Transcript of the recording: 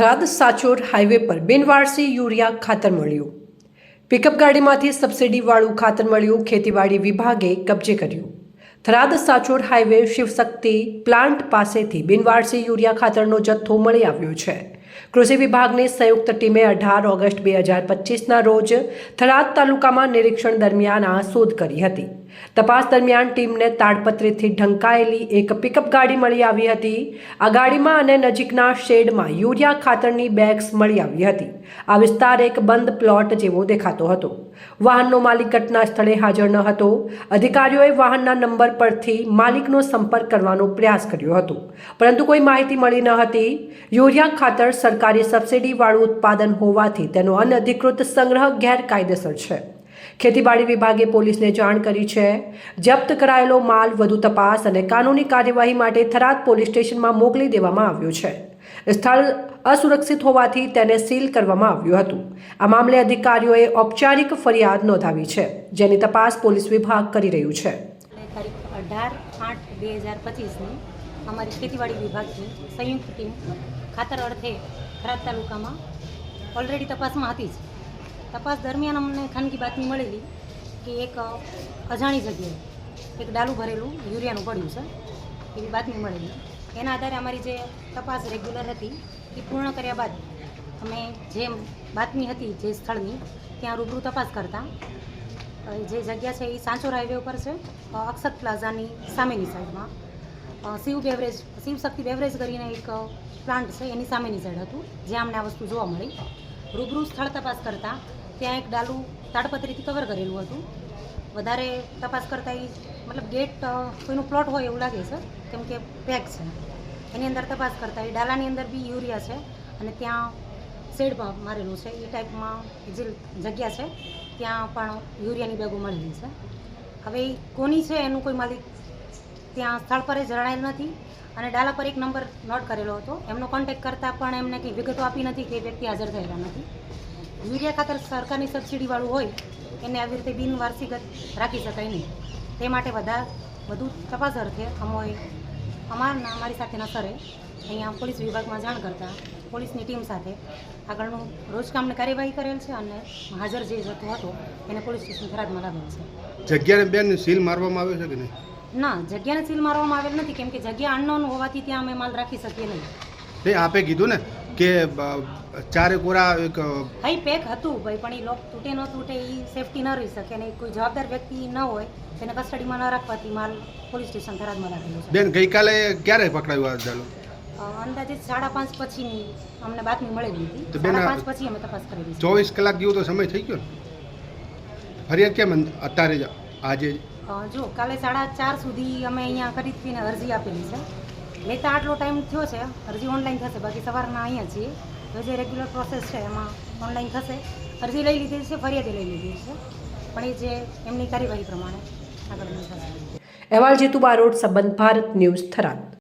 Tharad સાચોર highway પર બિનવારસી urea ખાતર મળ્યું. પિકઅપ ગાડીમાંથી સબસિડીવાળું ખાતર મળ્યું, ખેતીવાડી વિભાગે કબજે કર્યું. થરાદ સાચોર હાઈવે શિવશક્તિ પ્લાન્ટ પાસેથી બિનવારસી યુરિયા ખાતરનો જથ્થો મળી આવ્યો છે. કૃષિ વિભાગની સંયુક્ત ટીમે અઢાર ઓગસ્ટ બે હજાર પચીસના રોજ થરાદ તાલુકામાં નિરીક્ષણ દરમિયાન આ શોધ કરી હતી. તપાસ દરમિયાન ટીમને તાડપત્રીથી ઢંકાયેલી એક પિકઅપ ગાડી મળી આવી હતી. આ ગાડીમાં અને નજીકના શેડમાં યુરિયા ખાતરની બેગ્સ મળી આવી હતી. આ વિસ્તાર એક બંધ પ્લોટ જેવો દેખાતો હતો. વાહનનો માલિક ઘટના સ્થળે હાજર ન હતો. અધિકારીઓએ વાહનના નંબર પરથી માલિકનો સંપર્ક કરવાનો પ્રયાસ કર્યો હતો. પરંતુ કોઈ માહિતી મળી ન હતી. યુરિયા ખાતર સરકારી સબસિડીવાળું ઉત્પાદન હોવાથી તેનો અનધિકૃત સંગ્રહ ગેરકાયદેસર છે. ખેતીવાડી વિભાગે પોલીસને જાણ કરી છે. જપ્ત કરાયેલો માલ વધુ તપાસ અને કાનૂની કાર્યવાહી માટે થરાદ પોલીસ સ્ટેશનમાં મોકલી દેવામાં આવ્યો છે. સ્થળ અસુરક્ષિત હોવાથી તેને સીલ કરવામાં આવ્યું હતું. આ મામલે અધિકારીઓએ ઔપચારિક ફરિયાદ નોંધાવી છે, જેની તપાસ પોલીસ વિભાગ કરી રહ્યું છે. તારીખ અઢાર આઠ બે હજાર પચીસની અમારી ખેતીવાડી વિભાગની સંયુક્ત ટીમ ખાતર અર્થે ખરાબ તાલુકામાં ઓલરેડી તપાસમાં હતી જ. તપાસ દરમિયાન અમને ખાનગી બાતમી મળેલી કે એક અજાણી જગ્યાએ એક ડાલું ભરેલું યુરિયાનું પડ્યું છે, એવી બાતમી મળેલી. એના આધારે અમારી જે તપાસ રેગ્યુલર હતી, એ પૂર્ણ કર્યા બાદ અમે જે બાતમી હતી જે સ્થળની, ત્યાં રૂબરૂ તપાસ કરતા. જે જગ્યા છે એ સાંચોર હાઈવે ઉપર છે અક્ષત પ્લાઝાની સામેની સાઈડમાં. શિવ બેવરેજ શિવ શક્તિ બેવરેજ કરીને એક પ્લાન્ટ છે, એની સામેની સાઈડ હતું, જ્યાં અમને આ વસ્તુ જોવા મળી. રૂબરૂ સ્થળ તપાસ કરતાં ત્યાં એક ડાલું તાડપત્રીથી કવર કરેલું હતું. વધારે તપાસ કરતાં એ મતલબ ગેટ કોઈનું પ્લોટ હોય એવું લાગે છે, કેમ કે પેક છે. એની અંદર તપાસ કરતાં એ ડાલાની અંદર બી યુરિયા છે અને ત્યાં શેડ મારેલું છે. એ ટાઈપમાં જે જગ્યા છે, ત્યાં પણ યુરિયાની બેગો મળેલી છે. હવે એ કોની છે, એનું કોઈ માલિક ત્યાં સ્થળ પર જ જણાયેલ નથી અને ડાલા પર એક નંબર નોટ કરેલો હતો. એમનો કોન્ટેક્ટ કરતાં પણ એમને કંઈ વિગતો આપી નથી કે વ્યક્તિ હાજર થયેલા નથી. યુરિયા ખાતર સરકારની સબસિડીવાળું હોય, એને આવી રીતે બિનવાર્ષિક રાખી શકાય નહીં. તે માટે બધા વધુ તપાસ અર્થે અમોએ અમારના, અમારી સાથેના સરે. અહીંયા પોલીસ વિભાગમાં જાણ કરતાં પોલીસની ટીમ સાથે આગળનું રોજકામની કાર્યવાહી કરેલ છે અને હાજર જે જતો હતો, એને પોલીસ સ્ટેશન થરાદમાં લાગેલ છે. જગ્યાને બેન સીલ મારવામાં આવ્યો છે કે નહીં? ના જગ્યાને સીલ મારવામાં આવેલ નથી કેમ કે જગ્યા અનનોન હોવાથી ત્યાં અમે માલ રાખી શકીએ નહીં. તે આપે કીધું ને કે ચારે કોરા એક હાઈ પેક હતું ભાઈ પણ એ લોક તૂટે ન તૂટે એ સેફટી ન રહી શકે ને કોઈ જવાબદાર વ્યક્તિ ન હોય તેને કસ્ટડીમાં ન રાખવાથી માલ પોલીસ સ્ટેશન થરાદમાં રાખેલો છે. બેન ગઈકાલે ક્યારે પકડાયું આ ચાલો અંદાજે સાડા પાંચ પછીની અમને બાતમી મળેલી હતી. તો બેન, સાડા પાંચ પછી અમે તપાસ કરેલી ચોવીસ કલાક જેવો તો સમય થઈ ગયો ને? ફરિયાદ કેમ અત્યારે આજે જો, કાલે સાડા ચાર સુધી અમે અહીંયા ખરીદીને અરજી આપેલી છે. લેતા આટલો ટાઈમ થયો છે, અરજી ઓનલાઈન થશે, બાકી સવારના અહીંયા છીએ. તો જે રેગ્યુલર પ્રોસેસ છે, એમાં ઓનલાઈન થશે. અરજી લઈ લીધી છે, ફરિયાદી લઈ લીધી છે. પણ એ જે એમની કાર્યવાહી પ્રમાણે આગળ થશે. અહેવાલ જીતુ બારોટ સંબંધ ભારત ન્યૂઝ થરાદ.